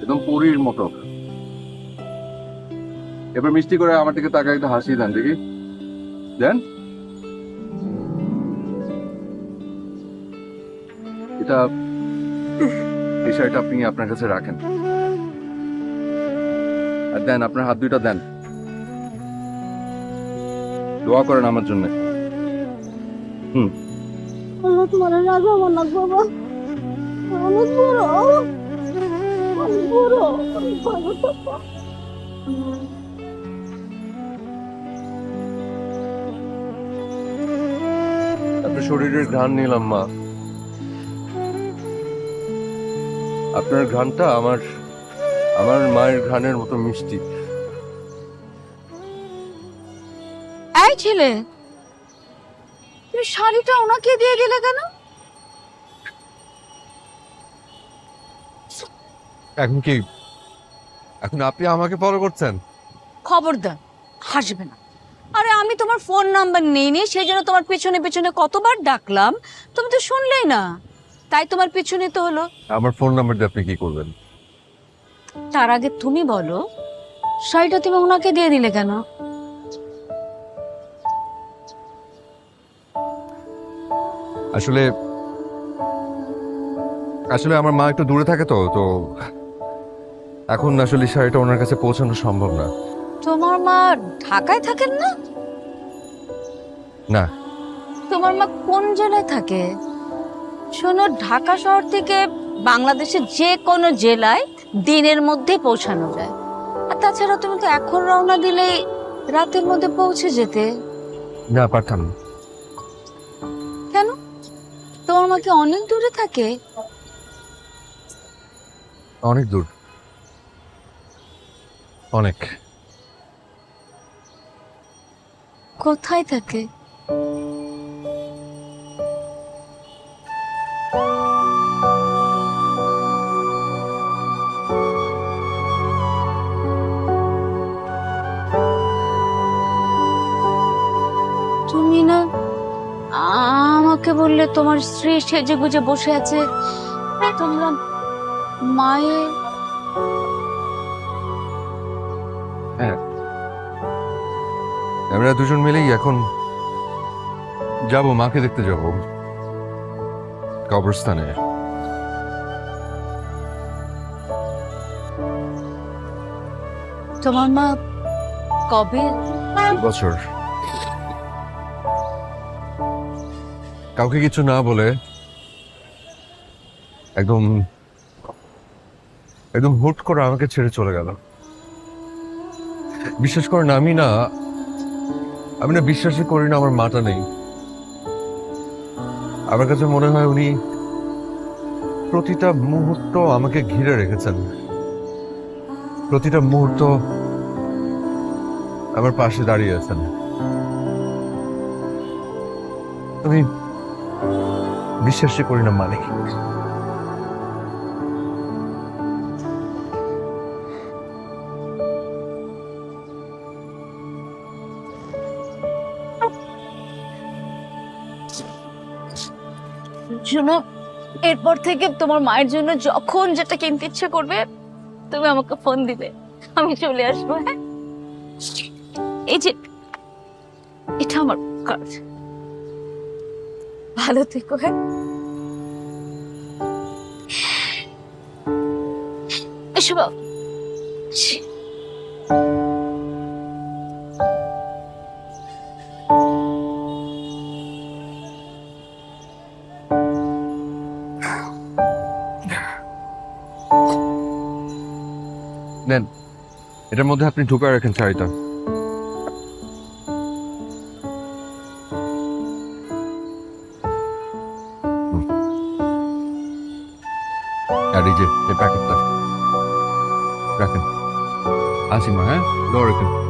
একদম পুরীর মতো। এবার মিষ্টি করে আমার দিকে তাকে একটা হাসি দেন, দেখি। দেন। এটা, এই আপনি আপনার কাছে রাখেন। আর দেন, আপনার হাত দুইটা দেন। দোয়া করেন আমার জন্য। হুম। তোমার রাখাবো না, বাবা। অনেক বড় ভালো থাকো। আপনার শরীরের ঘ্রাণ নিলাম মা আপনার ঘ্রাণটা আমার আমার মায়ের ঘ্রাণের মতো মিষ্টি এই ছেলে তুমি শাড়িটা ওনাকে দিয়ে দিলে কেন এখন কি এখন আপনি আমাকে ফলো করছেন? খবরদার হাসবে না। আরে আমি তোমার ফোন নাম্বার নিইনি সেই জন্য তোমার পেছনে পেছনে কতবার ডাকলাম তুমি তো শুনলেই না। তাই তোমার পেছনে তো হলো। আমার ফোন নাম্বার দিয়ে আপনি কি করবেন? তার আগে তুমি বলো শাড়িটা তুমি ওনাকে দিয়ে দিলে কেন? আসলে আসলে আমার মা একটু দূরে থাকে তো তো এখন আসলে শাড়িটা ওনার কাছে পৌঁছানো সম্ভব না। তোমার মা ঢাকায় থাকেন না? না। তোমার মা কোন জেলায় থাকে? শোনো ঢাকা শহর থেকে বাংলাদেশের যে কোনো জেলায় দিনের মধ্যে পৌঁছানো যায়। আর তাছাড়া তুমি তো এখন রওনা দিলেই রাতের মধ্যে পৌঁছে যেতে। না পারতাম কেন? তোমার মা কি অনেক দূরে থাকে? অনেক দূর। অনেক। কোথায় থাকে? তুমি না আমাকে বললে তোমার স্ত্রী সেজে গুজে বসে আছে, তোমরা মায়ের আমরা দুজন মিলেই এখন যাব মাকে দেখতে যাব। কবরস্থানে। তোমার মা কবে? বছর। কাউকে কিছু না বলে একদম একদম হুট করে আমাকে ছেড়ে চলে গেল। বিশ্বাস করেন, আমি না আমি না বিশ্বাসই করি না, আমার মাটা নেই। আমার কাছে মনে হয় উনি প্রতিটা মুহূর্ত আমাকে ঘিরে রেখেছেন। প্রতিটা মুহূর্ত আমার পাশে দাঁড়িয়ে আছেন। আমি বিশ্বাসই করি না মানে শোনো, এরপর থেকে তোমার মায়ের জন্য যখন যেটা কিনতে ইচ্ছে করবে, তুমি আমাকে ফোন দিবে। আমি চলে আসব হ্যাঁ? এই যে, এটা আমার কাজ ভালো থেকো হ্যাঁ? এসো এটার মধ্যে আপনি ঢুকায় রাখেন শাড়িটা। প্যাকেটটা। রাখেন। আসি মা হ্যাঁ? দৌড় রাখেন।